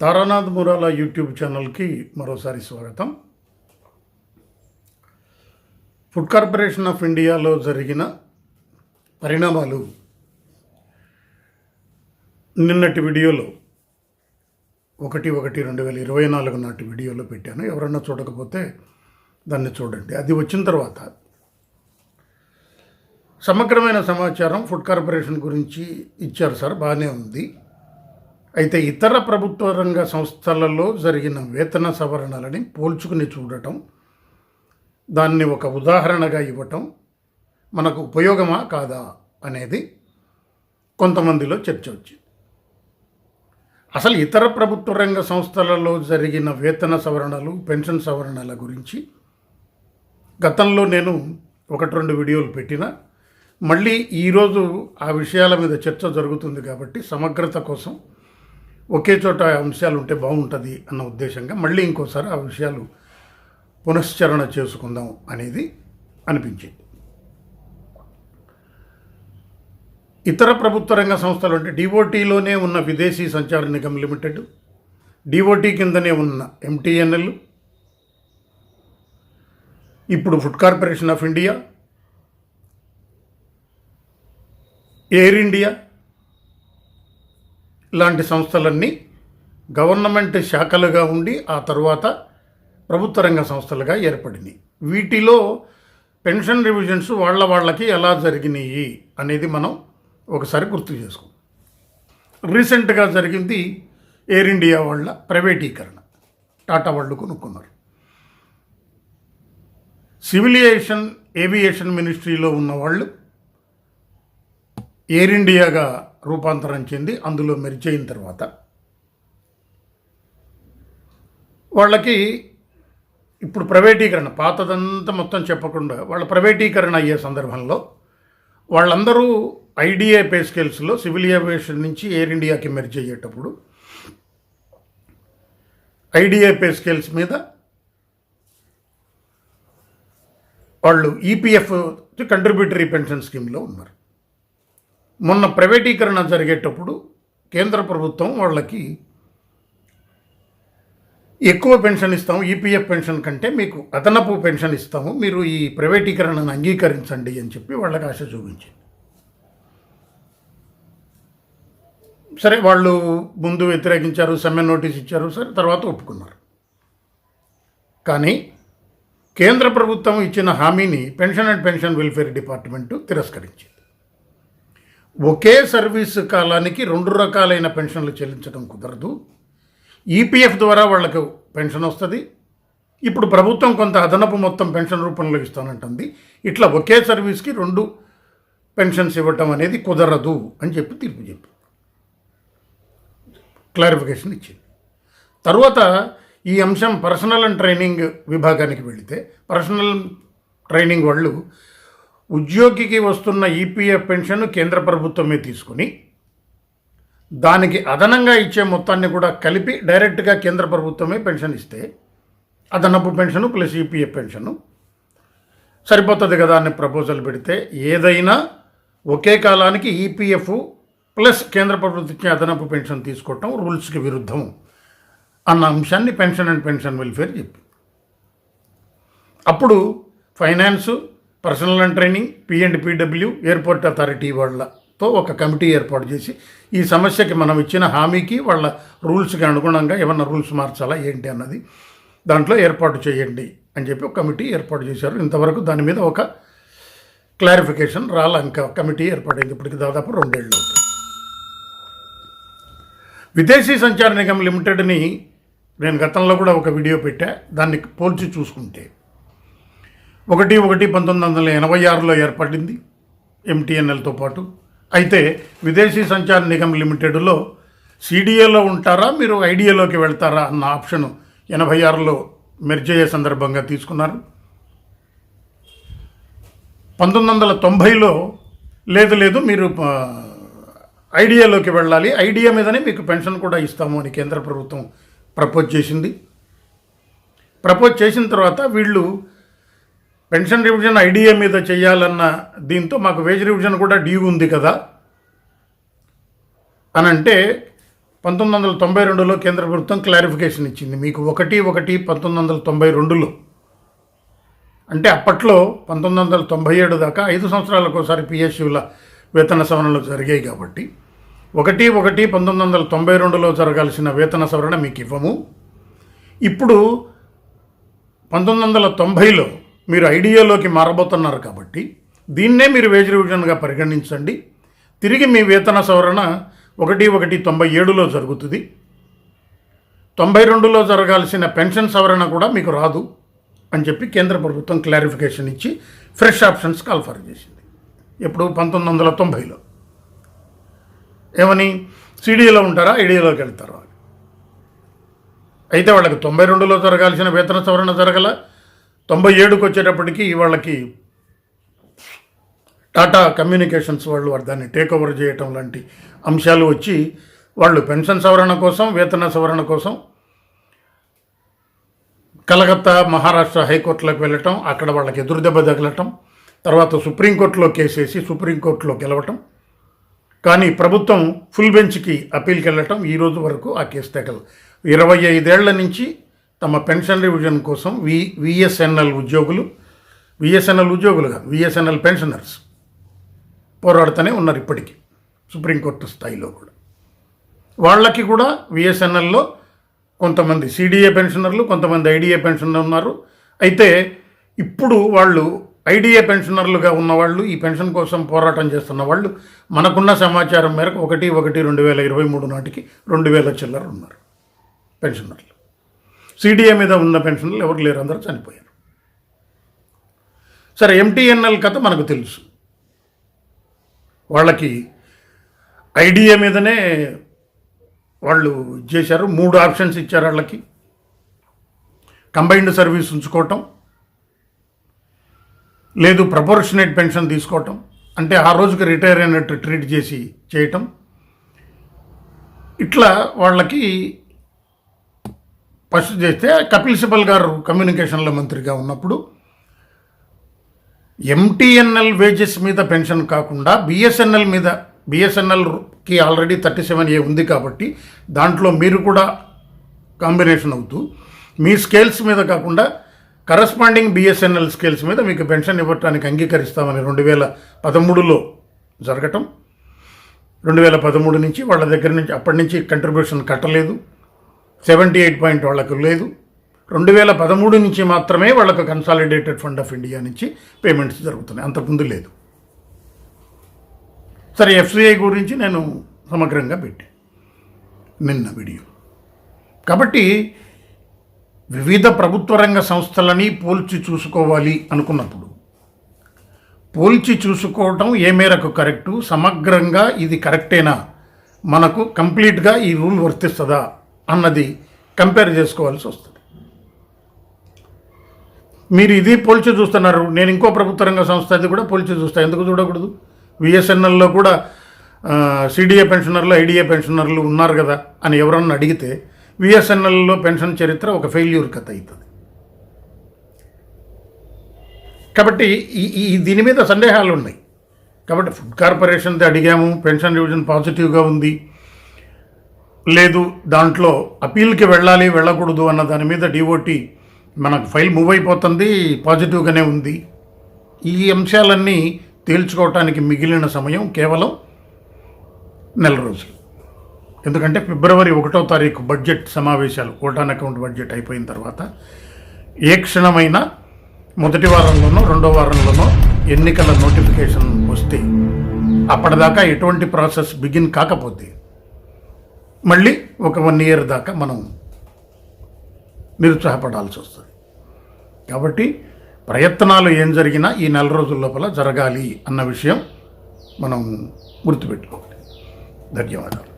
Taranath Murala YouTube ఛానల్కి మరోసారి స్వాగతం. ఫుడ్ కార్పొరేషన్ ఆఫ్ ఇండియాలో జరిగిన పరిణామాలు. నిన్నటి వీడియోలో ఒకటి ఒకటి రెండు వేల ఇరవై నాలుగు నాటి వీడియోలో పెట్టాను. ఎవరన్నా చూడకపోతే దాన్ని చూడండి. అది వచ్చిన తర్వాత సమగ్రమైన సమాచారం ఫుడ్ కార్పొరేషన్ గురించి ఇచ్చారు సార్. బాగానే ఉంది. అయితే ఇతర ప్రభుత్వ రంగ సంస్థలలో జరిగిన వేతన సవరణలని పోల్చుకుని చూడటం దాన్ని ఒక ఉదాహరణగా ఇవ్వటం మనకు ఉపయోగమా కాదా అనేది కొంతమందిలో చర్చ వచ్చింది. అసలు ఇతర ప్రభుత్వ రంగ సంస్థలలో జరిగిన వేతన సవరణలు పెన్షన్ సవరణల గురించి గతంలో నేను ఒకటి రెండు వీడియోలు పెట్టిన మళ్ళీ ఈరోజు ఆ విషయాల మీద చర్చ జరుగుతుంది కాబట్టి సమగ్రత కోసం ఒకే చోట అంశాలు ఉంటే బాగుంటుంది అన్న ఉద్దేశంగా మళ్ళీ ఇంకోసారి ఆ విషయాలు పునశ్చరణ చేసుకుందాం అనేది అనిపించింది. ఇతర ప్రభుత్వ రంగ సంస్థలు అంటే డిఓటీలోనే ఉన్న విదేశీ సంచార నిగమ్ లిమిటెడ్ డిఓటీ కిందనే ఉన్న ఎంటీఎన్ఎల్ ఇప్పుడు Food Corporation of India Air India ఇలాంటి సంస్థలన్నీ గవర్నమెంట్ శాఖలుగా ఉండి ఆ తర్వాత ప్రభుత్వ రంగ సంస్థలుగా ఏర్పడినాయి. వీటిలో పెన్షన్ రివిజన్స్ వాళ్ళ వాళ్ళకి ఎలా జరిగినాయి అనేది మనం ఒకసారి గుర్తు చేసుకోం రీసెంట్గా జరిగింది ఎయిర్ ఇండియా వాళ్ళ ప్రైవేటీకరణ. టాటా వాళ్ళు కొనుక్కున్నారు. సివిలియేషన్ ఏవియేషన్ మినిస్ట్రీలో ఉన్న వాళ్ళు ఎయిర్ ఇండియాగా రూపాంతరం చెంది అందులో మెర్జ్ అయిన తర్వాత. వాళ్ళకి ఇప్పుడు ప్రైవేటీకరణ పాతదంతా మొత్తం చెప్పకుండా వాళ్ళ ప్రైవేటీకరణ అయ్యే సందర్భంలో వాళ్ళందరూ ఐడిఏ పే స్కేల్స్లో సివిల్ ఏవియేషన్ నుంచి ఎయిర్ ఇండియాకి మెర్జ్ అయ్యేటప్పుడు ఐడిఏ పే స్కేల్స్ మీద వాళ్ళు ఈపీఎఫ్ కంట్రిబ్యూటరీ పెన్షన్ స్కీమ్లో ఉన్నారు. మొన్న ప్రైవేటీకరణ జరిగేటప్పుడు కేంద్ర ప్రభుత్వం వాళ్ళకి ఎక్కువ పెన్షన్ ఇస్తాము ఈపీఎఫ్ పెన్షన్ కంటే మీకు అదనపు పెన్షన్ ఇస్తాము మీరు ఈ ప్రైవేటీకరణను అంగీకరించండి అని చెప్పి వాళ్ళకి ఆశ చూపించింది. సరే వాళ్ళు ముందు వ్యతిరేకించారు సమ్మె నోటీస్ ఇచ్చారు సరే తర్వాత ఒప్పుకున్నారు. కానీ కేంద్ర ప్రభుత్వం ఇచ్చిన హామీని pension and pension welfare department తిరస్కరించింది. ఒకే సర్వీస్ కాలానికి రెండు రకాలైన పెన్షన్లు చెల్లించడం కుదరదు. ఈపీఎఫ్ ద్వారా వాళ్ళకు పెన్షన్ వస్తుంది. ఇప్పుడు ప్రభుత్వం కొంత అదనపు మొత్తం పెన్షన్ రూపంలో ఇస్తానంటుంది. ఇట్లా ఒకే సర్వీస్కి రెండు పెన్షన్స్ ఇవ్వటం అనేది కుదరదు అని చెప్పి తీర్పు చెప్పి క్లారిఫికేషన్ ఇచ్చింది. తర్వాత ఈ అంశం పర్సనల్ అండ్ ట్రైనింగ్ విభాగానికి వెళితే పర్సనల్ ట్రైనింగ్ వాళ్ళు ఉద్యోగికి వస్తున్న ఈపీఎఫ్ పెన్షన్ కేంద్ర ప్రభుత్వమే తీసుకుని దానికి అదనంగా ఇచ్చే మొత్తాన్ని కూడా కలిపి డైరెక్ట్గా కేంద్ర ప్రభుత్వమే పెన్షన్ ఇస్తే అదనపు పెన్షన్ ప్లస్ ఈపీఎఫ్ పెన్షను సరిపోతుంది కదా అని ప్రపోజల్ పెడితే ఏదైనా ఒకే కాలానికి ఈపీఎఫ్ ప్లస్ కేంద్ర ప్రభుత్వం ఇచ్చే అదనపు పెన్షన్ తీసుకోవటం రూల్స్కి విరుద్ధం అన్న అంశాన్ని పెన్షన్ అండ్ పెన్షన్ వెల్ఫేర్ చెప్పి. అప్పుడు finance personnel and training P airport authority వాళ్ళతో ఒక కమిటీ ఏర్పాటు చేసి ఈ సమస్యకి మనం ఇచ్చిన హామీకి వాళ్ళ రూల్స్కి అనుగుణంగా ఏమన్నా రూల్స్ మార్చాలా ఏంటి అన్నది దాంట్లో ఏర్పాటు చేయండి అని చెప్పి ఒక కమిటీ ఏర్పాటు చేశారు. ఇంతవరకు దాని మీద ఒక క్లారిఫికేషన్ రాలా ఇంకా కమిటీ ఏర్పాటైంది. ఇప్పటికి దాదాపు రెండేళ్ళు అవుతుంది. విదేశీ సంచార నిగమ్ లిమిటెడ్ని నేను గతంలో కూడా ఒక వీడియో పెట్టా. దాన్ని పోల్చి చూసుకుంటే ఒకటి ఒకటి పంతొమ్మిది వందల ఎనభై ఆరులో ఏర్పడింది ఎంటీఎన్ఎల్తో పాటు. అయితే విదేశీ సంచార నిగమ్ లిమిటెడ్లో సిడిఏలో ఉంటారా మీరు ఐడిఏలోకి వెళ్తారా అన్న ఆప్షన్ ఎనభై ఆరులో మెర్జ్ అయ్యే సందర్భంగా తీసుకున్నారు. పంతొమ్మిది వందల తొంభైలో లేదు లేదు మీరు ఐడియాలోకి వెళ్ళాలి. ఐడియా మీదనే మీకు పెన్షన్ కూడా ఇస్తాము అని కేంద్ర ప్రభుత్వం ప్రపోజ్ చేసింది. ప్రపోజ్ చేసిన తర్వాత వీళ్ళు పెన్షన్ రివిజన్ ఐడియా మీద చేయాలన్న దీంతో మాకు వేజ్ రివిజన్ కూడా డ్యూ ఉంది కదా. అని అంటే పంతొమ్మిది వందల తొంభై రెండులో కేంద్ర ప్రభుత్వం క్లారిఫికేషన్ ఇచ్చింది. మీకు ఒకటి ఒకటి పంతొమ్మిది వందల తొంభై రెండులో. అంటే అప్పట్లో పంతొమ్మిది వందల తొంభై ఏడు దాకా ఐదు సంవత్సరాలకు ఒకసారి పిఎస్యుల వేతన సవరణలు జరిగాయి కాబట్టి. ఒకటి ఒకటి పంతొమ్మిది వందల తొంభై రెండులో జరగాల్సిన వేతన సవరణ మీకు ఇవ్వము. ఇప్పుడు పంతొమ్మిది వందల తొంభైలో మీరు ఐడియాలోకి మారబోతున్నారు కాబట్టి దీన్నే మీరు వేజ్ రివిజన్గా పరిగణించండి. తిరిగి మీ వేతన సవరణ ఒకటి ఒకటి తొంభై ఏడులో జరుగుతుంది. తొంభై రెండులో జరగాల్సిన పెన్షన్ సవరణ కూడా మీకు రాదు అని చెప్పి కేంద్ర ప్రభుత్వం క్లారిఫికేషన్ ఇచ్చి ఫ్రెష్ ఆప్షన్స్ కాల్ఫర్ చేసింది. ఎప్పుడు? పంతొమ్మిది వందల తొంభైలో. ఏమని? సిడిఏలో ఉంటారా? ఐడియాలోకి వెళ్తారా? అయితే వాళ్ళకి తొంభై రెండులో జరగాల్సిన వేతన సవరణ జరగల? తొంభై ఏడుకి వచ్చేటప్పటికి వాళ్ళకి టాటా కమ్యూనికేషన్స్ వాళ్ళు దాన్ని టేక్ ఓవర్ చేయటం లాంటి అంశాలు వచ్చి వాళ్ళు పెన్షన్ సవరణ కోసం వేతన సవరణ కోసం కలకత్తా మహారాష్ట్ర హైకోర్టులకు వెళ్ళటం అక్కడ వాళ్ళకి ఎదురు దెబ్బ తగలటం తర్వాత సుప్రీంకోర్టులో కేసేసి సుప్రీంకోర్టులో గెలవటం. కానీ ప్రభుత్వం ఫుల్ బెంచ్కి అప్పీల్కి వెళ్ళటం ఈ రోజు వరకు ఆ కేసు తగలదు. ఇరవై ఐదేళ్ళ నుంచి తమ పెన్షన్ రివిజన్ కోసం వి విఎస్ఎన్ఎల్ ఉద్యోగులు విఎస్ఎన్ఎల్ ఉద్యోగులు కాదు విఎస్ఎన్ఎల్ పెన్షనర్స్ పోరాడుతూనే ఉన్నారు ఇప్పటికీ సుప్రీంకోర్టు స్థాయిలో కూడా. వాళ్ళకి కూడా విఎస్ఎన్ఎల్లో కొంతమంది సిడిఏ పెన్షనర్లు కొంతమంది ఐడిఏ పెన్షనర్ ఉన్నారు. అయితే ఇప్పుడు వాళ్ళు ఐడిఏ పెన్షనర్లుగా ఉన్నవాళ్ళు ఈ పెన్షన్ కోసం పోరాటం చేస్తున్న వాళ్ళు మనకున్న సమాచారం మేరకు ఒకటి ఒకటి రెండు వేల ఇరవై మూడు నాటికి రెండు వేల చిల్లర ఉన్నారు పెన్షనర్లు. సిడిఏ మీద ఉన్న పెన్షన్లు ఎవరు లేరు అందరూ చనిపోయారు. సరే ఎంటీఎన్ఎల్ కథ మనకు తెలుసు. వాళ్ళకి ఐడిఏ మీదనే వాళ్ళు చేశారు మూడు ఆప్షన్స్ ఇచ్చారు వాళ్ళకి. కంబైన్డ్ సర్వీస్ ఉంచుకోవటం లేదు ప్రపోర్షనేట్ పెన్షన్ తీసుకోవటం అంటే ఆ రోజుకి రిటైర్ అయినట్టు ట్రీట్ చేసి చేయటం. ఇట్లా వాళ్ళకి ఫస్ట్ చేస్తే కపిల్ సిబల్ గారు కమ్యూనికేషన్ల మంత్రిగా ఉన్నప్పుడు ఎంటీఎన్ఎల్ వేజెస్ మీద పెన్షన్ కాకుండా బిఎస్ఎన్ఎల్ మీద బిఎస్ఎన్ఎల్కి ఆల్రెడీ థర్టీ సెవెన్ ఏ ఉంది కాబట్టి దాంట్లో మీరు కూడా కాంబినేషన్ అవుతూ మీ స్కేల్స్ మీద కాకుండా కరస్పాండింగ్ బిఎస్ఎన్ఎల్ స్కేల్స్ మీద మీకు పెన్షన్ ఇవ్వటానికి అంగీకరిస్తామని రెండు వేల పదమూడులో జరగటం. రెండు వేల పదమూడు నుంచి వాళ్ళ దగ్గర నుంచి అప్పటి నుంచి కంట్రిబ్యూషన్ కట్టలేదు. సెవెంటీ ఎయిట్ పాయింట్ వాళ్ళకు లేదు. రెండు వేల పదమూడు నుంచి మాత్రమే వాళ్ళకు కన్సాలిడేటెడ్ ఫండ్ ఆఫ్ ఇండియా నుంచి పేమెంట్స్ జరుగుతున్నాయి. అంతకుముందు లేదు. సరే ఎఫ్సిఐ గురించి నేను సమగ్రంగా పెట్టాను నిన్న వీడియో. కాబట్టి వివిధ ప్రభుత్వ రంగ సంస్థలని పోల్చి చూసుకోవాలి అనుకున్నప్పుడు పోల్చి చూసుకోవటం ఏ మేరకు కరెక్టు? సమగ్రంగా ఇది కరెక్టేనా? మనకు కంప్లీట్గా ఈ రూల్ వర్తిస్తుందా? అన్నది కంపేర్ చేసుకోవాల్సి వస్తుంది. మీరు ఇది పోల్చి చూస్తున్నారు. నేను ఇంకో ప్రభుత్వ రంగ సంస్థ అది కూడా పోల్చి చూస్తాను ఎందుకు చూడకూడదు? విఎస్ఎన్ఎల్లో కూడా సిడిఏ పెన్షనర్లు ఐడిఏ పెన్షనర్లు ఉన్నారు కదా అని ఎవరన్నా అడిగితే విఎస్ఎన్ఎల్లో పెన్షన్ చరిత్ర ఒక ఫెయిల్యూర్ కథ అవుతుంది. కాబట్టి ఈ దీని మీద సందేహాలు ఉన్నాయి. కాబట్టి ఫుడ్ కార్పొరేషన్ది అడిగాము పెన్షన్ రివిజన్ పాజిటివ్గా ఉంది. లేదు దాంట్లో అపీల్కి వెళ్ళాలి వెళ్ళకూడదు అన్న దాని మీద డిఓటి మనకు ఫైల్ మూవ్ అయిపోతుంది పాజిటివ్గానే ఉంది. ఈ అంశాలన్నీ తేల్చుకోవటానికి మిగిలిన సమయం కేవలం నెల రోజులు. ఎందుకంటే ఫిబ్రవరి ఒకటో తారీఖు బడ్జెట్ సమావేశాలు కోటాన్ అకౌంట్ బడ్జెట్ అయిపోయిన తర్వాత ఏ క్షణమైనా మొదటి వారంలోనో రెండో వారంలోనో ఎన్నికల నోటిఫికేషన్ వస్తే అప్పటిదాకా ఎటువంటి ప్రాసెస్ బిగిన్ కాకపోతే మళ్ళీ ఒక వన్ ఇయర్ దాకా మనం నిరుత్సాహపడాల్సి వస్తుంది. కాబట్టి ప్రయత్నాలు ఏం జరిగినా ఈ నెల రోజుల లోపల జరగాలి అన్న విషయం మనం గుర్తుపెట్టుకోవాలి. ధన్యవాదాలు.